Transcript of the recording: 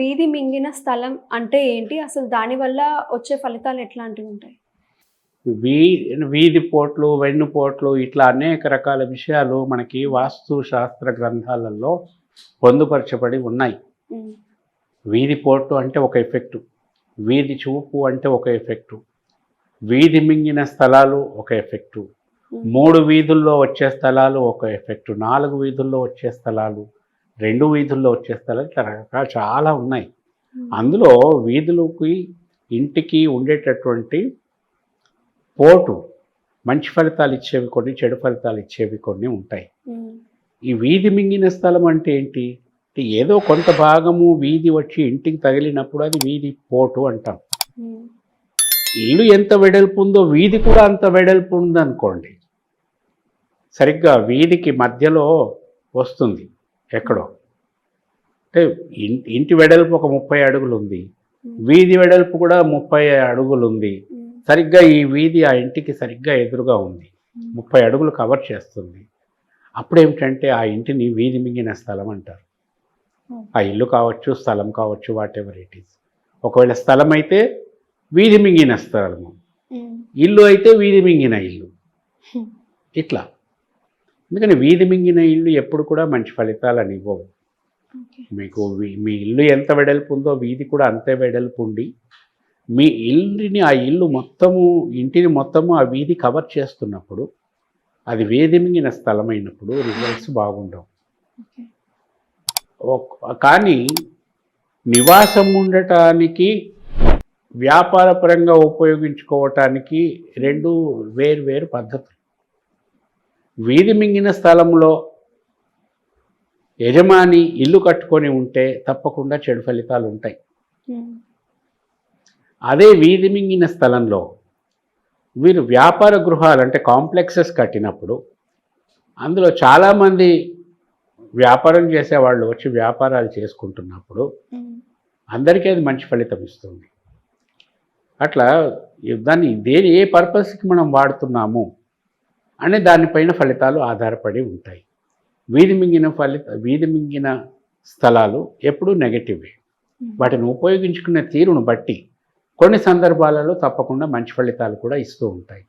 వీధి మింగిన స్థలం అంటే ఏంటి? అసలు దానివల్ల వచ్చే ఫలితాలు ఎట్లాంటివి ఉంటాయి? వీ వీధి పోట్లు వెన్నుపోట్లు ఇట్లా అనేక రకాల విషయాలు మనకి వాస్తు శాస్త్ర గ్రంథాలలో పొందుపరచబడి ఉన్నాయి. వీధి పోటు అంటే ఒక ఎఫెక్టు. వీధి చూపు అంటే ఒక ఎఫెక్టు. వీధి మింగిన స్థలాలు ఒక ఎఫెక్టు. మూడు వీధుల్లో వచ్చే స్థలాలు ఒక ఎఫెక్టు. నాలుగు వీధుల్లో వచ్చే స్థలాలు రెండు వీధుల్లో వచ్చే స్థలాలు ఇట్లా రకరకాలు చాలా ఉన్నాయి. అందులో వీధులకి ఇంటికి ఉండేటటువంటి పోటు మంచి ఫలితాలు ఇచ్చేవి కొన్ని చెడు ఫలితాలు ఇచ్చేవి కొన్ని ఉంటాయి. ఈ వీధి మింగిన స్థలం అంటే ఏంటి? ఏదో కొంత భాగము వీధి వచ్చి ఇంటికి తగిలినప్పుడు అది వీధి పోటు అంటాం. ఇల్లు ఎంత వెడల్పు ఉందో వీధి కూడా అంత వెడల్పు ఉందనుకోండి. సరిగ్గా వీధికి మధ్యలో వస్తుంది. ఎక్కడో. అంటే ఇంటి వెడల్పు ఒక ముప్పై అడుగులు ఉంది వీధి వెడల్పు కూడా ముప్పై అడుగులు ఉంది సరిగ్గా ఈ వీధి ఆ ఇంటికి సరిగ్గా ఎదురుగా ఉంది. ముప్పై అడుగులు కవర్ చేస్తుంది. అప్పుడు ఏమిటంటే ఆ ఇంటిని వీధి మింగిన స్థలం అంటారు. ఆ ఇల్లు కావచ్చు స్థలం కావచ్చు వాట్ ఎవర్ ఇట్ ఈస్ ఒకవేళ స్థలం అయితే వీధి మింగిన స్థలము. ఇల్లు అయితే వీధి మింగిన ఇల్లు. ఇట్లా. ఎందుకని వీధి మింగిన ఇల్లు ఎప్పుడు కూడా మంచి ఫలితాలని ఇవ్వవు. మీకు మీ ఇల్లు ఎంత వెడల్పు ఉందో వీధి కూడా అంతే వెడల్పు ఉండి మీ ఇల్లుని ఆ ఇల్లు మొత్తము ఇంటిని మొత్తము ఆ వీధి కవర్ చేస్తున్నప్పుడు అది వీధి మింగిన స్థలమైనప్పుడు రిజల్ట్స్ బాగుండవు. కానీ నివాసం ఉండటానికి వ్యాపారపరంగా ఉపయోగించుకోవటానికి రెండు వేరు వేరు పద్ధతులు. వీధి మింగిన స్థలంలో యజమాని ఇల్లు కట్టుకొని ఉంటే తప్పకుండా చెడు ఫలితాలు ఉంటాయి. ఉమ్, అదే వీధి మింగిన స్థలంలో వీరు వ్యాపార గృహాలు అంటే కాంప్లెక్సెస్ కట్టినప్పుడు అందులో చాలామంది వ్యాపారం చేసేవాళ్ళు వచ్చి వ్యాపారాలు చేసుకుంటున్నప్పుడు ఉమ్, అందరికీ అది మంచి ఫలితం ఇస్తుంది. అట్లా దాన్ని దేని ఏ పర్పస్కి మనం వాడుతున్నాము? అనే దానిపైన ఫలితాలు ఆధారపడి ఉంటాయి. వీధి మింగిన ఫలిత వీధి మింగిన స్థలాలు ఎప్పుడూ నెగటివే. వాటిని ఉపయోగించుకునే తీరును బట్టి కొన్ని సందర్భాలలో తప్పకుండా మంచి ఫలితాలు కూడా ఇస్తూ ఉంటాయి.